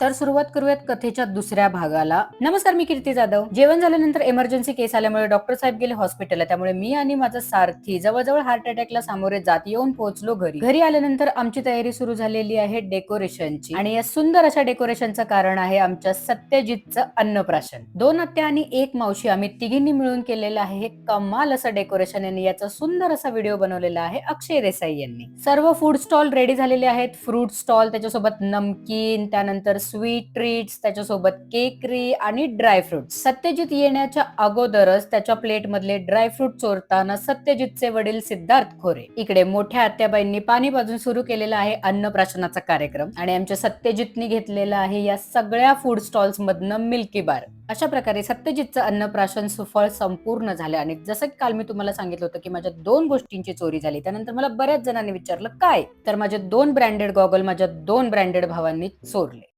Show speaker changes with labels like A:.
A: तर सुरुवात करूयात कथेच्या दुसऱ्या भागाला. नमस्कार मी कीर्ती जाधव. जेवण झाल्यानंतर इमर्जन्सी केस आल्यामुळे डॉक्टर साहेब गेले हॉस्पिटलला त्यामुळे मी आणि माझा सारथी जवळजवळ हार्ट अटॅकला सामोरे जात येऊन पोहोचलो घरी. घरी आल्यानंतर आमची तयारी सुरू झालेली आहे डेकोरेशनची आणि या सुंदर अशा डेकोरेशनचं कारण आहे आमच्या सत्यजितचं अन्नप्राशन. दोन आत्या आणि एक मावशी आम्ही तिघींनी मिळून केलेलं आहे हे कमाल असं डेकोरेशन आणि याचा सुंदर असा व्हिडिओ बनवलेला आहे अक्षय देसाई यांनी. सर्व फूड स्टॉल रेडी झालेले आहेत. फ्रूट स्टॉल त्याच्यासोबत नमकीन त्यानंतर स्वीट ट्रीट्स त्याच्यासोबत केकरी आणि ड्रायफ्रूट सत्यजित येण्याच्या अगोदरच त्याच्या प्लेटमधले ड्रायफ्रूट चोरताना सत्यजितचे वडील सिद्धार्थ खोरे. इकडे मोठ्या आत्याबाईंनी पाणी बाजून सुरू केलेला आहे अन्नप्राशनाचा कार्यक्रम. आणि आमच्या सत्यजितनी घेतलेला आहे या सगळ्या फूड स्टॉल्स मधनं मिल्की बार अशा प्रकारे सत्यजितचं अन्नप्राशन सुफळ संपूर्ण झालं. आणि जसं की काल मी तुम्हाला सांगितलं होतं की माझ्या दोन गोष्टींची चोरी झाली. त्यानंतर मला बऱ्याच जणांनी विचारलं काय? तर माझे दोन ब्रँडेड गॉगल माझ्या दोन ब्रँडेड भावांनी चोरले.